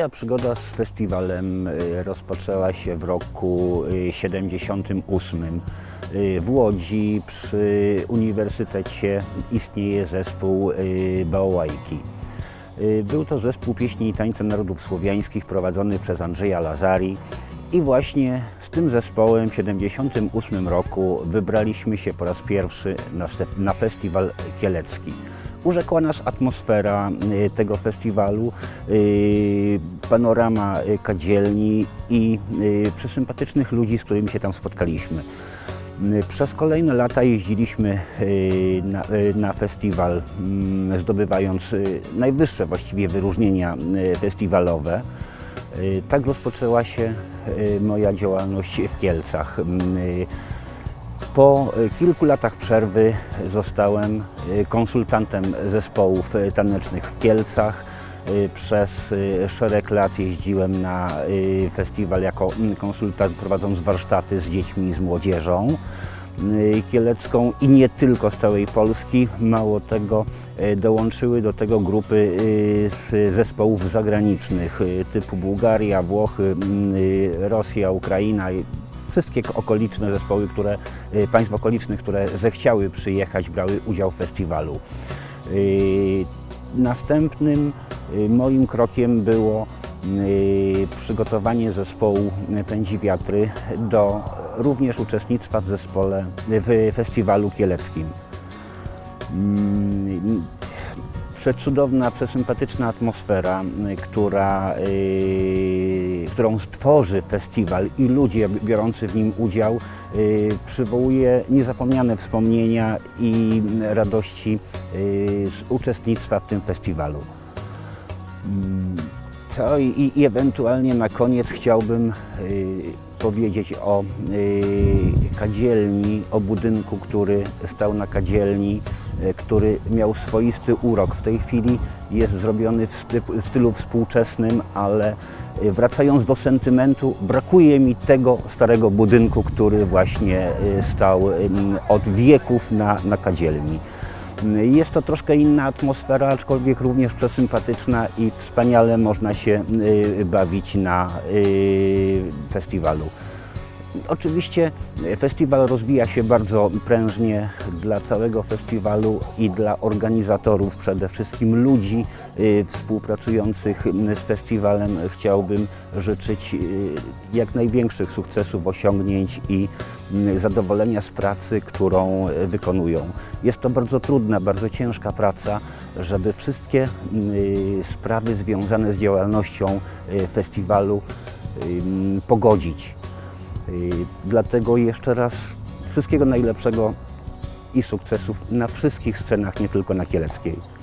Moja przygoda z festiwalem y, rozpoczęła się w roku y, 78. Y, W Łodzi przy Uniwersytecie istnieje zespół y, Bałajki. Y, Był to zespół pieśni i tańca narodów słowiańskich prowadzony przez Andrzeja Lazari i właśnie z tym zespołem w 78 roku wybraliśmy się po raz pierwszy na, na festiwal kielecki. Urzekła nas atmosfera y, tego festiwalu, y, panorama y, kadzielni i przesympatycznych ludzi, z którymi się tam spotkaliśmy. Przez kolejne lata jeździliśmy na, na festiwal, mm, zdobywając najwyższe właściwie wyróżnienia festiwalowe. Tak rozpoczęła się moja działalność w Kielcach. Po y, kilku latach przerwy zostałem y, konsultantem zespołów y, tanecznych w Kielcach. Przez szereg lat jeździłem na festiwal jako mm, konsultant, prowadząc warsztaty z dziećmi i z młodzieżą kielecką i nie tylko z całej Polski. Mało tego, dołączyły do tego grupy z zespołów zagranicznych typu Bułgaria, Włochy, mm, Rosja, Ukraina. Wszystkie okoliczne zespoły, które, y, państw okolicznych, które zechciały przyjechać, brały udział w festiwalu. Y, Następnym y, moim krokiem było przygotowanie zespołu Pędzi Wiatry do również uczestnictwa w zespole, w festiwalu kieleckim. Mm, Przecudowna, przesympatyczna atmosfera, y, która, y, którą stworzy festiwal i ludzie biorący w nim udział, y, przywołuje niezapomniane wspomnienia i radości y, z uczestnictwa w tym festiwalu. Mm, To i, i ewentualnie na koniec chciałbym y, powiedzieć o y, kadzielni, o budynku, który stał na kadzielni, y, który miał swoisty urok. W tej chwili jest zrobiony w, stylu, współczesnym, ale y, wracając do sentymentu, brakuje mi tego starego budynku, który właśnie y, stał od wieków na, na kadzielni. Jest to troszkę inna atmosfera, aczkolwiek również przesympatyczna i wspaniale można się bawić na festiwalu. Oczywiście festiwal rozwija się bardzo prężnie dla całego festiwalu i dla organizatorów, przede wszystkim ludzi y, współpracujących z festiwalem. Chciałbym życzyć y, jak największych sukcesów, osiągnięć i zadowolenia z pracy, którą e, wykonują. Jest to bardzo trudna, bardzo ciężka praca, żeby wszystkie y, sprawy związane z działalnością y, festiwalu pogodzić. Y, Dlatego jeszcze raz wszystkiego najlepszego i sukcesów na wszystkich scenach, nie tylko na Kieleckiej.